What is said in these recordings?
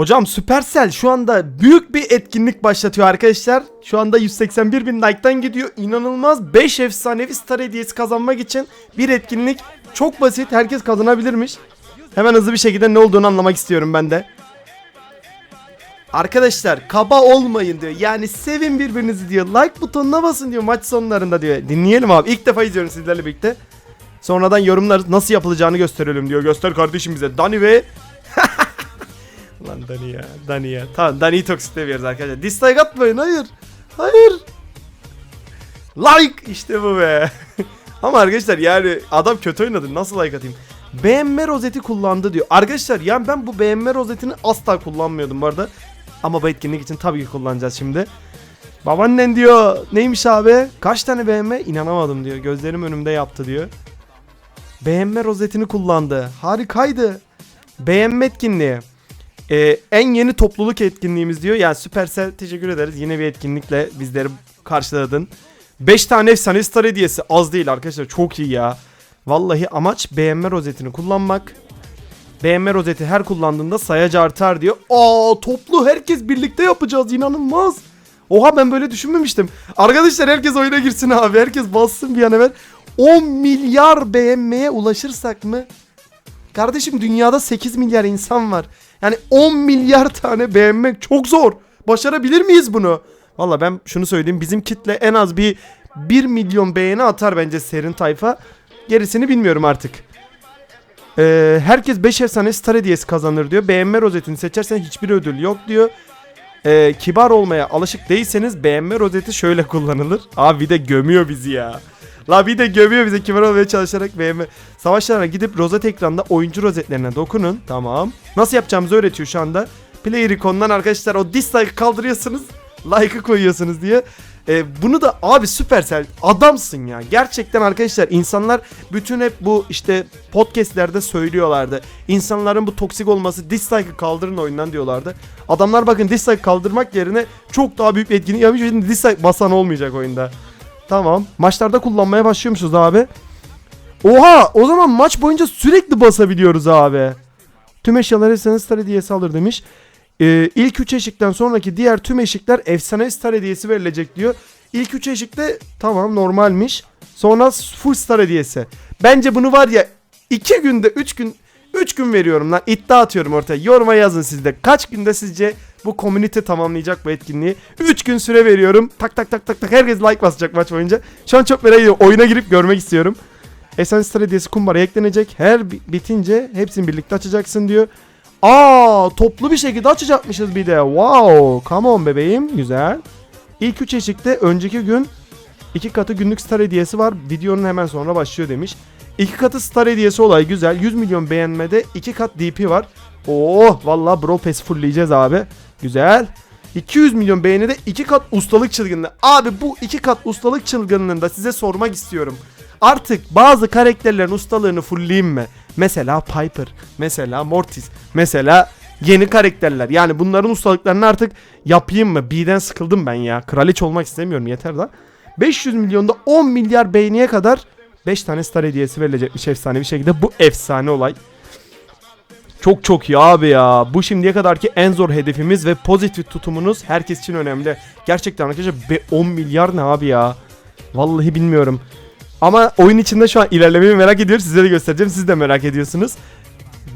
Hocam Supercell şu anda büyük bir etkinlik başlatıyor arkadaşlar. Şu anda 181 bin like'tan gidiyor. İnanılmaz 5 efsanevi star hediyesi kazanmak için bir etkinlik. Çok basit herkes kazanabilirmiş. Hemen hızlı bir şekilde ne olduğunu anlamak istiyorum ben de. Arkadaşlar kaba olmayın diyor. Yani sevin birbirinizi diyor. Like butonuna basın diyor maç sonlarında diyor. Dinleyelim abi. İlk defa izliyorum sizlerle birlikte. Sonradan yorumlar nasıl yapılacağını gösterelim diyor. Göster kardeşim bize. Dani ve Lan Dani ya. Dani ya. Tamam Dani'yi çok seviyoruz arkadaşlar. Dislike atmayın. Hayır. Hayır. Like işte bu be. Ama arkadaşlar yani adam kötü oynadı. Nasıl like atayım? BM rozeti kullandı diyor. Arkadaşlar yani ben bu BM rozetini asla kullanmıyordum bu arada. Ama bu etkinlik için tabii ki kullanacağız şimdi. Babaannen diyor neymiş abi? Kaç tane BM? İnanamadım diyor. Gözlerim önümde yaptı diyor. BM rozetini kullandı. Harikaydı. BM etkinliği. Ee, en yeni topluluk etkinliğimiz diyor. Yani Supercell teşekkür ederiz. Yine bir etkinlikle bizleri karşıladın. 5 tane efsane star hediyesi az değil arkadaşlar. Çok iyi ya. Vallahi amaç BM rozetini kullanmak. BM rozeti her kullandığında sayacı artar diyor. Aa toplu herkes birlikte yapacağız inanılmaz. Oha ben böyle düşünmemiştim. Arkadaşlar herkes oyuna girsin abi. Herkes bassın bir an evvel. 10 milyar BM'ye ulaşırsak mı? Kardeşim dünyada 8 milyar insan var. Yani 10 milyar tane beğenmek çok zor. Başarabilir miyiz bunu? Valla ben şunu söyleyeyim. Bizim kitle en az bir 1 milyon beğeni atar bence Serin Tayfa. Gerisini bilmiyorum artık. Ee, herkes 5 efsane star hediyesi kazanır diyor. Beğenme rozetini seçersen hiçbir ödül yok diyor. Ee, kibar olmaya alışık değilseniz beğenme rozeti şöyle kullanılır. Abi de gömüyor bizi ya. La bir de gömüyor bize kibar olmaya çalışarak beğenme. Savaşlarına gidip rozet ekranda oyuncu rozetlerine dokunun. Tamam. Nasıl yapacağımızı öğretiyor şu anda. Player ikonundan arkadaşlar o dislike kaldırıyorsunuz. Like'ı koyuyorsunuz diye. Ee, bunu da abi Supercell adamsın ya. Gerçekten arkadaşlar insanlar bütün hep bu işte podcastlerde söylüyorlardı. İnsanların bu toksik olması dislike'ı kaldırın oyundan diyorlardı. Adamlar bakın dislike kaldırmak yerine çok daha büyük bir etkinlik yapmış. Şimdi dislike basan olmayacak oyunda. Tamam. Maçlarda kullanmaya başlıyormuşuz abi. Oha o zaman maç boyunca sürekli basabiliyoruz abi. Tüm eşyaları efsane star hediyesi alır demiş. Ee, ilk 3 eşikten sonraki diğer tüm eşikler efsane star hediyesi verilecek diyor. İlk 3 eşikte tamam normalmiş. Sonra full star hediyesi. Bence bunu var ya 2 günde 3 gün 3 gün veriyorum lan. İddia atıyorum ortaya. Yoruma yazın siz de. Kaç günde sizce bu komünite tamamlayacak bu etkinliği? 3 gün süre veriyorum. Tak tak tak tak tak. Herkes like basacak maç boyunca. Şu an çok merak ediyorum. Oyuna girip görmek istiyorum. Essence Star hediyesi kumbaraya eklenecek. Her bi- bitince hepsini birlikte açacaksın diyor. Aa toplu bir şekilde açacakmışız bir de. Wow. Come on bebeğim. Güzel. İlk 3 eşikte önceki gün iki katı günlük star hediyesi var. Videonun hemen sonra başlıyor demiş. İki katı star hediyesi olay güzel. 100 milyon beğenmede iki kat DP var. Oh vallahi Brawl Pass fullleyeceğiz abi. Güzel. 200 milyon beğenide iki kat ustalık çılgınlığı. Abi bu iki kat ustalık çılgınlığında size sormak istiyorum. Artık bazı karakterlerin ustalığını fullleyeyim mi? Mesela Piper, mesela Mortis, mesela yeni karakterler. Yani bunların ustalıklarını artık yapayım mı? B'den sıkıldım ben ya. Kraliç olmak istemiyorum yeter da. 500 milyonda 10 milyar beğeniye kadar 5 tane star hediyesi verilecekmiş efsane bir şekilde. Bu efsane olay. Çok çok iyi abi ya. Bu şimdiye kadarki en zor hedefimiz ve pozitif tutumunuz herkes için önemli. Gerçekten arkadaşlar be 10 milyar ne abi ya. Vallahi bilmiyorum. Ama oyun içinde şu an ilerlemeyi merak ediyorum. Size de göstereceğim. Siz de merak ediyorsunuz.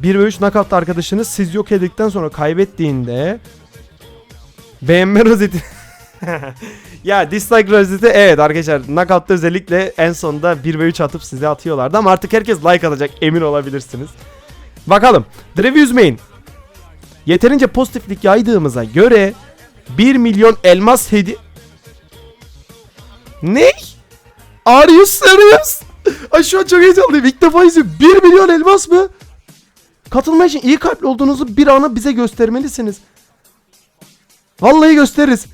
1 ve 3 knockout arkadaşınız siz yok edildikten sonra kaybettiğinde beğenme rozeti ya dislike rozeti evet arkadaşlar knockout'ta özellikle en sonunda 1 ve 3 atıp size atıyorlardı ama artık herkes like atacak emin olabilirsiniz. Bakalım. Drive üzmeyin. Yeterince pozitiflik yaydığımıza göre 1 milyon elmas hedi... Ne? Are you serious? Ay şu an çok heyecanlıyım. İlk defa izliyorum. 1 milyon elmas mı? Katılma için iyi kalpli olduğunuzu bir ana bize göstermelisiniz. Vallahi gösteririz.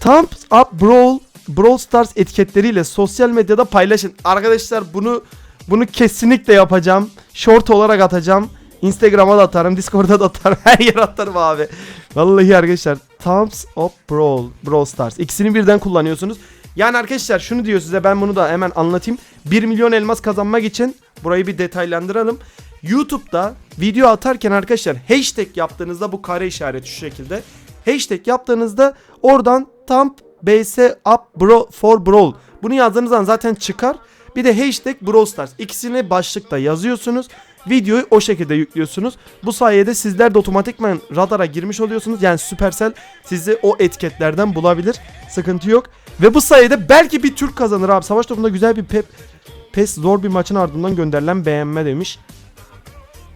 Thumbs up Brawl Brawl Stars etiketleriyle sosyal medyada paylaşın. Arkadaşlar bunu bunu kesinlikle yapacağım. Short olarak atacağım. Instagram'a da atarım, Discord'a da atarım. Her yere atarım abi. Vallahi arkadaşlar Thumbs up Brawl Brawl Stars. İkisini birden kullanıyorsunuz. Yani arkadaşlar şunu diyor size ben bunu da hemen anlatayım. 1 milyon elmas kazanmak için burayı bir detaylandıralım. YouTube'da video atarken arkadaşlar hashtag yaptığınızda bu kare işareti şu şekilde. Hashtag yaptığınızda oradan tam BS up bro for brawl. Bunu yazdığınız zaman zaten çıkar. Bir de hashtag Brawl Stars. İkisini başlıkta yazıyorsunuz. Videoyu o şekilde yüklüyorsunuz. Bu sayede sizler de otomatikman radara girmiş oluyorsunuz. Yani Supercell sizi o etiketlerden bulabilir. Sıkıntı yok. Ve bu sayede belki bir Türk kazanır abi. Savaş topunda güzel bir pep pes zor bir maçın ardından gönderilen beğenme demiş.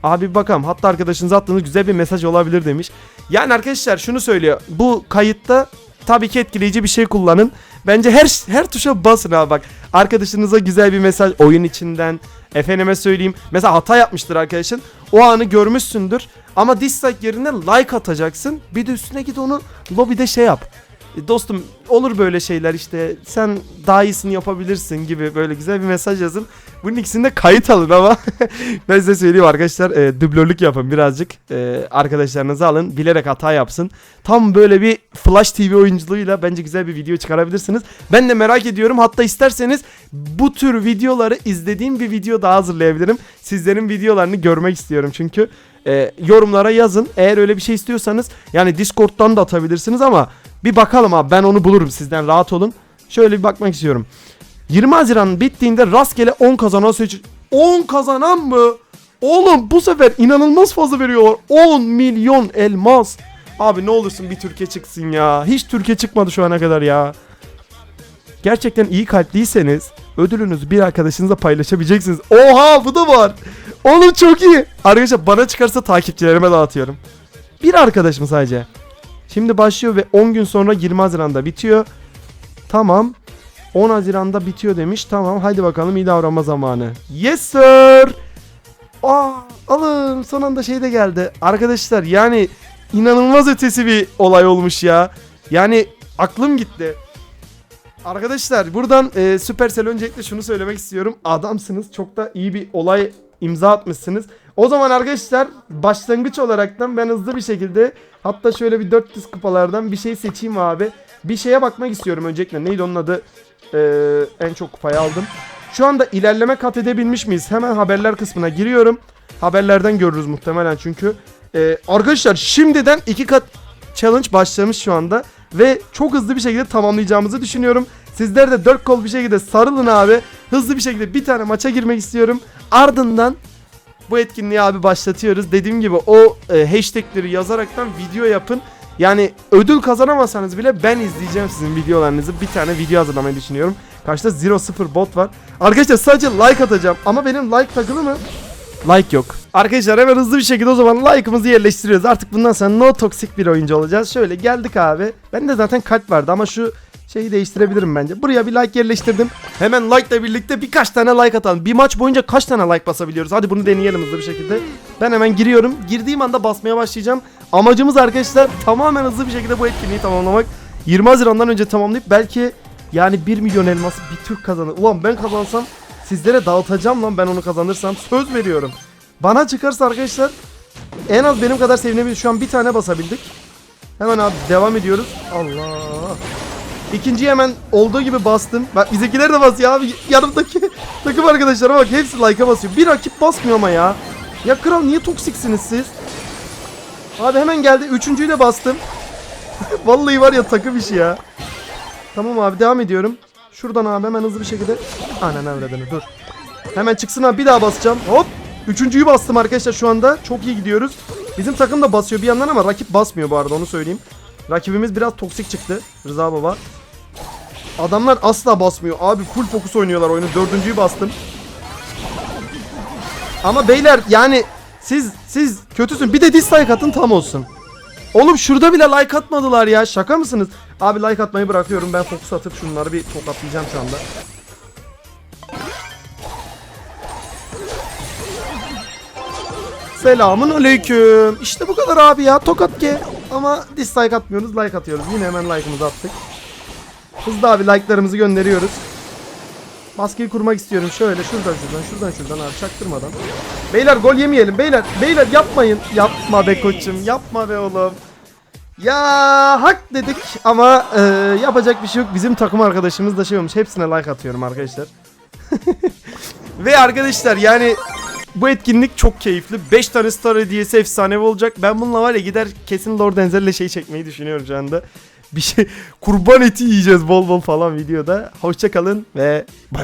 Abi bakalım. Hatta arkadaşınıza attığınız güzel bir mesaj olabilir demiş. Yani arkadaşlar şunu söylüyor. Bu kayıtta tabii ki etkileyici bir şey kullanın. Bence her her tuşa basın abi bak. Arkadaşınıza güzel bir mesaj oyun içinden. Efendime söyleyeyim. Mesela hata yapmıştır arkadaşın. O anı görmüşsündür. Ama dislike yerine like atacaksın. Bir de üstüne git onu lobide şey yap. E, Dostum olur böyle şeyler işte sen daha iyisini yapabilirsin gibi böyle güzel bir mesaj yazın. Bunun ikisini de kayıt alın ama ben size söyleyeyim arkadaşlar e, dublörlük yapın birazcık e, arkadaşlarınızı alın bilerek hata yapsın. Tam böyle bir Flash TV oyunculuğuyla bence güzel bir video çıkarabilirsiniz. Ben de merak ediyorum hatta isterseniz bu tür videoları izlediğim bir video daha hazırlayabilirim. Sizlerin videolarını görmek istiyorum çünkü. E, yorumlara yazın eğer öyle bir şey istiyorsanız yani Discord'dan da atabilirsiniz ama bir bakalım abi ben onu bulurum sizden rahat olun. Şöyle bir bakmak istiyorum. 20 Haziran bittiğinde rastgele 10 kazanan seç... 10 kazanan mı? Oğlum bu sefer inanılmaz fazla veriyorlar. 10 milyon elmas. Abi ne olursun bir Türkiye çıksın ya. Hiç Türkiye çıkmadı şu ana kadar ya. Gerçekten iyi kalpliyseniz ödülünüzü bir arkadaşınızla paylaşabileceksiniz. Oha bu da var. Oğlum çok iyi. Arkadaşlar bana çıkarsa takipçilerime dağıtıyorum. Bir arkadaşım sadece. Şimdi başlıyor ve 10 gün sonra 20 Haziran'da bitiyor. Tamam. 10 Haziran'da bitiyor demiş. Tamam hadi bakalım iyi davranma zamanı. Yes sir. Aa, alın son anda şey de geldi. Arkadaşlar yani inanılmaz ötesi bir olay olmuş ya. Yani aklım gitti. Arkadaşlar buradan e, Supercell öncelikle şunu söylemek istiyorum. Adamsınız. Çok da iyi bir olay imza atmışsınız. O zaman arkadaşlar başlangıç olaraktan ben hızlı bir şekilde hatta şöyle bir 400 kupalardan bir şey seçeyim abi. Bir şeye bakmak istiyorum öncelikle. Neydi onun adı? Ee, en çok kupayı aldım. Şu anda ilerleme kat edebilmiş miyiz? Hemen haberler kısmına giriyorum. Haberlerden görürüz muhtemelen çünkü. Ee, arkadaşlar şimdiden iki kat challenge başlamış şu anda. Ve çok hızlı bir şekilde tamamlayacağımızı düşünüyorum. Sizler de dört kol bir şekilde sarılın abi. Hızlı bir şekilde bir tane maça girmek istiyorum. Ardından bu etkinliği abi başlatıyoruz. Dediğim gibi o e, hashtagleri yazaraktan video yapın. Yani ödül kazanamasanız bile ben izleyeceğim sizin videolarınızı. Bir tane video hazırlamayı düşünüyorum. Karşıda 0 bot var. Arkadaşlar sadece like atacağım. Ama benim like takılı mı? Like yok. Arkadaşlar hemen hızlı bir şekilde o zaman like'ımızı yerleştiriyoruz. Artık bundan sonra no toksik bir oyuncu olacağız. Şöyle geldik abi. Bende zaten kalp vardı ama şu şeyi değiştirebilirim bence. Buraya bir like yerleştirdim. Hemen like ile birlikte birkaç tane like atalım. Bir maç boyunca kaç tane like basabiliyoruz? Hadi bunu deneyelim hızlı bir şekilde. Ben hemen giriyorum. Girdiğim anda basmaya başlayacağım. Amacımız arkadaşlar tamamen hızlı bir şekilde bu etkinliği tamamlamak. 20 Haziran'dan önce tamamlayıp belki yani 1 milyon elması bir Türk kazanır. Ulan ben kazansam sizlere dağıtacağım lan ben onu kazanırsam. Söz veriyorum. Bana çıkarsa arkadaşlar en az benim kadar sevinebilir. Şu an bir tane basabildik. Hemen abi devam ediyoruz. Allah. İkinciyi hemen olduğu gibi bastım. Bak bizimkiler de basıyor abi. Yanımdaki takım arkadaşlarıma bak hepsi like'a basıyor. Bir rakip basmıyor ama ya. Ya kral niye toksiksiniz siz? Abi hemen geldi. Üçüncüyü de bastım. Vallahi var ya takım işi ya. Tamam abi devam ediyorum. Şuradan abi hemen hızlı bir şekilde. Anan avradını dur. Hemen çıksın abi bir daha basacağım. Hop. Üçüncüyü bastım arkadaşlar şu anda. Çok iyi gidiyoruz. Bizim takım da basıyor bir yandan ama rakip basmıyor bu arada onu söyleyeyim. Rakibimiz biraz toksik çıktı. Rıza baba. Adamlar asla basmıyor. Abi full fokus oynuyorlar oyunu. Dördüncüyü bastım. Ama beyler yani siz siz kötüsün. Bir de dislike atın tam olsun. Oğlum şurada bile like atmadılar ya. Şaka mısınız? Abi like atmayı bırakıyorum. Ben fokus atıp şunları bir tokatlayacağım şu anda. Selamun aleyküm. İşte bu kadar abi ya. Tokat ki. Ama dislike atmıyoruz. Like atıyoruz. Yine hemen like'ımızı attık. Hızlı abi like'larımızı gönderiyoruz. Baskıyı kurmak istiyorum. Şöyle şuradan şuradan şuradan şuradan abi çaktırmadan. Beyler gol yemeyelim. Beyler beyler yapmayın. Yapma be koçum. Yapma be oğlum. Ya hak dedik ama e, yapacak bir şey yok. Bizim takım arkadaşımız da şey olmuş. Hepsine like atıyorum arkadaşlar. Ve arkadaşlar yani Bu etkinlik çok keyifli. 5 tane star hediyesi efsanevi olacak. Ben bununla var ya gider kesin Lord Enzel'le şey çekmeyi düşünüyorum şu anda. Bir şey kurban eti yiyeceğiz bol bol falan videoda. Hoşça kalın ve bay